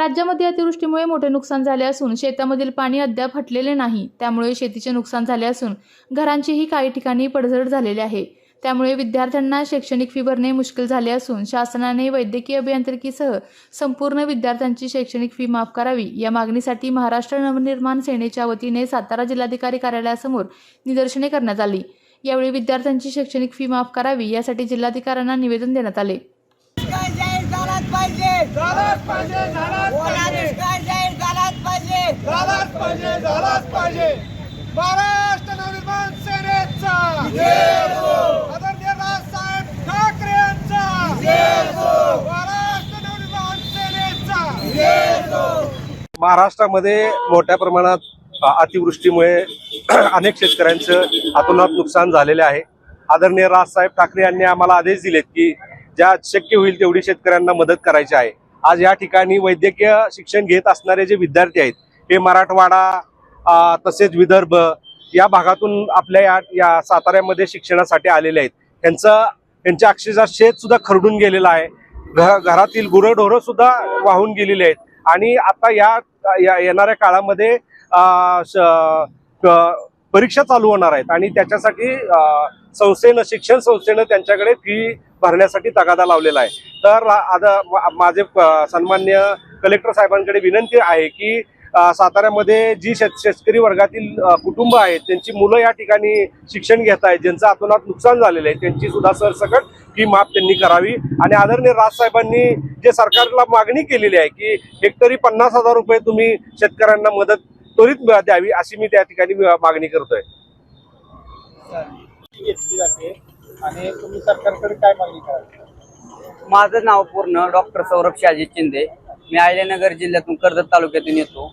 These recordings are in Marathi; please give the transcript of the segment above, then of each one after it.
राज्यामध्ये अतिवृष्टीमुळे मोठे नुकसान झाले असून शेतामधील पाणी अद्याप हटलेले नाही. त्यामुळे शेतीचे नुकसान झाले असून घरांचीही काही ठिकाणी पडझड झालेली आहे. त्यामुळे विद्यार्थ्यांना शैक्षणिक फी भरणे मुश्किल झाले असून शासनाने वैद्यकीय अभियांत्रिकीसह संपूर्ण विद्यार्थ्यांची शैक्षणिक फी माफ करावी. या मागणीसाठी महाराष्ट्र नवनिर्माण सेनेच्या वतीने सातारा जिल्हाधिकारी कार्यालयासमोर निदर्शने करण्यात आली. यावेळी विद्यार्थ्यांची शैक्षणिक फी माफ करावी यासाठी जिल्हाधिकाऱ्यांना निवेदन देण्यात आले. झालाच पाहिजे. झालाच पाहिजे झालाच ओला पाहिजे. दुष्काळ जाहीर झालाच पाहिजे. झालाच पाहिजे झालाच पाहिजे. महाराष्ट्र नवनिर्माण सेनेचा. आदरणीय राजसाहेब ठाकरे यांचा. महाराष्ट्र नवनिर्माण सेनेचा. महाराष्ट्रामध्ये मोठ्या प्रमाणात अतिवृष्टीमुळे अनेक शेतकऱ्यांचं अतोनात नुकसान झालेले आहे. आदरणीय राजसाहेब ठाकरे यांनी आम्हाला आदेश दिलेत की ज्या शक्य होईल तेवढी शेतकऱ्यांना मदत करायची आहे. आज या ठिकाणी वैद्यकीय शिक्षण घेत असणारे जे विद्यार्थी आहेत हे मराठवाडा तसेच विदर्भ या भागातून आपल्या या या साताऱ्यामध्ये शिक्षणासाठी आलेले आहेत. त्यांचं त्यांच्या अक्षरशः शेत सुद्धा खरडून गेलेलं आहे. घ- घरातील गुरंढोरं सुद्धा वाहून गेलेली आहेत. आणि आता या येणाऱ्या काळामध्ये श- परीक्षा चालू होणार आहेत आणि त्याच्यासाठी संस्थेनं शिक्षण संस्थेनं त्यांच्याकडे फी भरण्यासाठी तगादा लावलेला आहे. तर आता माझे सन्मान्य कलेक्टर साहेबांकडे विनंती आहे की साताऱ्यामध्ये जी शेत शेतकरी वर्गातील कुटुंब आहेत त्यांची मुलं या ठिकाणी शिक्षण घेत आहेत ज्यांचं अतोनात नुकसान झालेलं आहे त्यांची सुद्धा सरसकट फी माफ त्यांनी करावी. आणि आदरणीय राजसाहेबांनी जे सरकारला मागणी केलेली आहे की हेक्टरी पन्नास हजार रुपये तुम्ही शेतकऱ्यांना मदत त्वरित द्यावी अशी मी त्या ठिकाणी मागणी करतोय. घेतली जाते. आणि तुम्ही सरकारकडे काय मागणी कराल? माझं नाव पूर्ण डॉक्टर सौरभ शहाजी चिंदे मी अहिल्यानगर जिल्ह्यातून कर्जत तालुक्यातून येतो.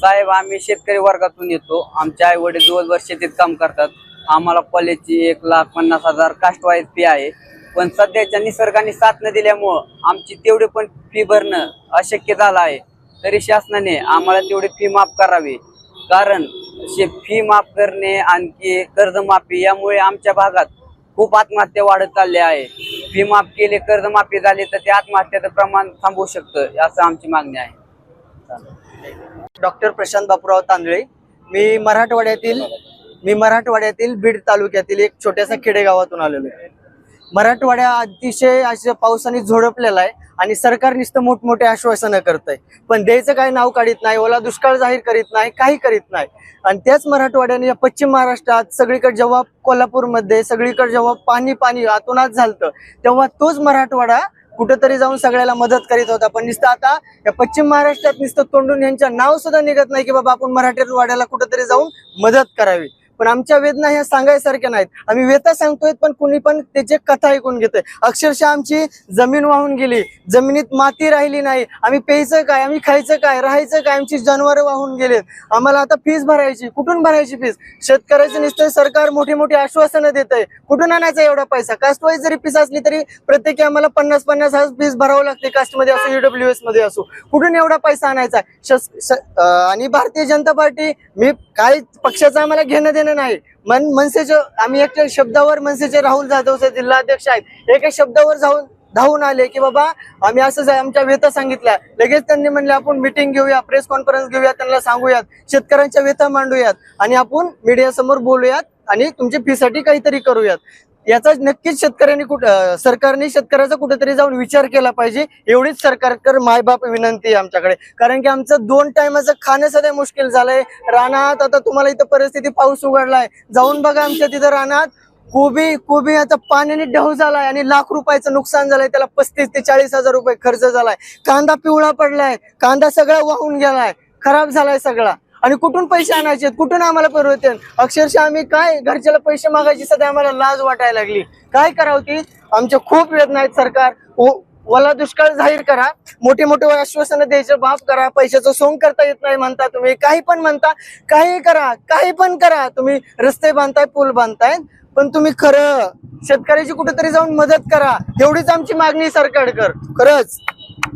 साहेब आम्ही शेतकरी वर्गातून येतो. आमचे आई वडील दिवसभर शेतीत काम करतात. आम्हाला कॉलेजची एक लाख पन्नास हजार कास्ट वाईज फी आहे. पण सध्याच्या निसर्गाने साथ न दिल्यामुळं आमची तेवढी पण फी भरणं अशक्य झालं आहे. तरी शासनाने आम्हाला तेवढी फी माफ करावी. कारण फी माफ करणे आणखी कर्जमाफी यामुळे आमच्या भागात खूप आत्महत्या वाढत चालल्या आहे. फी माफ केले कर्जमाफी झाली तर ते आत्महत्याचं प्रमाण थांबवू शकतं असं आमची मागणी आहे. डॉक्टर प्रशांत बापूराव तांदळे. मी मराठवाड्यातील मी मराठवाड्यातील बीड तालुक्यातील एक छोट्याशा खेडेगावातून आलेलो आहे. मराठवाड्या अतिशय अशा पावसाने झोडपलेला आहे. आणि सरकार नुसतं मोठमोठे आश्वासनं करत आहे पण द्यायचं काय नाव काढत नाही ओला दुष्काळ जाहीर करीत नाही काही करीत नाही. आणि त्याच मराठवाड्याने या पश्चिम महाराष्ट्रात सगळीकडे जेव्हा कोल्हापूरमध्ये सगळीकडे जेव्हा पाणी पाणी आतोनात झालतं तेव्हा तोच मराठवाडा कुठंतरी जाऊन सगळ्याला मदत करीत होता. पण नुसतं आता या पश्चिम महाराष्ट्रात नुसतं तोंडून यांचं नाव सुद्धा निघत नाही की बाबा आपण मराठवाड्याला कुठंतरी जाऊन मदत करावी. पण आमच्या वेदना ह्या सांगायसारख्या नाहीत. आम्ही व्यथा सांगतोय पण कुणी पण त्याची कथा ऐकून घेतोय. अक्षरशः आमची जमीन वाहून गेली. जमिनीत माती राहिली नाही. आम्ही प्यायचं काय? आम्ही खायचं काय? राहायचं काय? आमची जनावरं वाहून गेलेत. आम्हाला आता फीस भरायची. कुठून भरायची फीस शेतकऱ्याचं नुसतं सरकार मोठी मोठी आश्वासनं देत आहे कुठून आणायचा एवढा पैसा? कास्ट वाईज जरी फीस असली तरी प्रत्येकी आम्हाला पन्नास पन्नास हजार फीस भरावं लागते. कास्टमध्ये असो ईडब्ल्यू एसमध्ये असो. कुठून एवढा पैसा आणायचा? आणि भारतीय जनता पार्टी मी काय पक्षाचं आम्हाला घेणं देणं नाही. मन मनसेचे आम्ही एक शब्दावर मनसेचे राहुल जाधवचे जिल्हाध्यक्ष आहेत. एका शब्दावर जाऊन धावून आले की बाबा आम्ही असं आमच्या व्यथा सांगितल्या. लगेच त्यांनी म्हणले आपण मिटिंग घेऊया प्रेस कॉन्फरन्स घेऊया त्यांना सांगूयात. शेतकऱ्यांच्या व्यथा मांडूयात. आणि आपण मीडिया समोर बोलूयात आणि तुमच्या फीसाठी काहीतरी करूयात. याचा नक्कीच शेतकऱ्यांनी कुठ सरकारने शेतकऱ्याचा कुठेतरी जाऊन विचार केला पाहिजे. एवढीच सरकारकर मायबाप विनंती आहे आमच्याकडे. कारण की आमचं दोन टायमाचं खाणं सध्या मुश्किल झालंय. रानात आता तुम्हाला इथं परिस्थिती पाऊस उघडलाय. जाऊन बघा आमच्या तिथं रानात. कोबी कोबी आता पाण्याने ढव झालाय आणि लाख रुपयाचं नुकसान झालंय. त्याला पस्तीस ते चाळीस हजार रुपये खर्च झालाय. कांदा पिवळा पडलाय. कांदा सगळा वाहून गेलाय. खराब झालाय सगळा. आणि कुठून पैसे आणायचे कुठून आम्हाला परवडते अक्षरशः आम्ही काय घरच्याला पैसे मागायची सध्या आम्हाला लाज वाटायला लागली. काय करावं ती? आमच्या खूप वेदना आहेत सरकार. ओला दुष्काळ जाहीर करा. मोठे मोठे आश्वासनं द्यायचं माफ करा. पैशाचं सोंग करता येत नाही म्हणता तुम्ही. काही पण म्हणता. काही करा. काही पण करा. तुम्ही रस्ते बांधताय पूल बांधताय पण तुम्ही खरं शेतकऱ्याची कुठेतरी जाऊन मदत करा. एवढीच आमची मागणी सरकारकर. खरंच.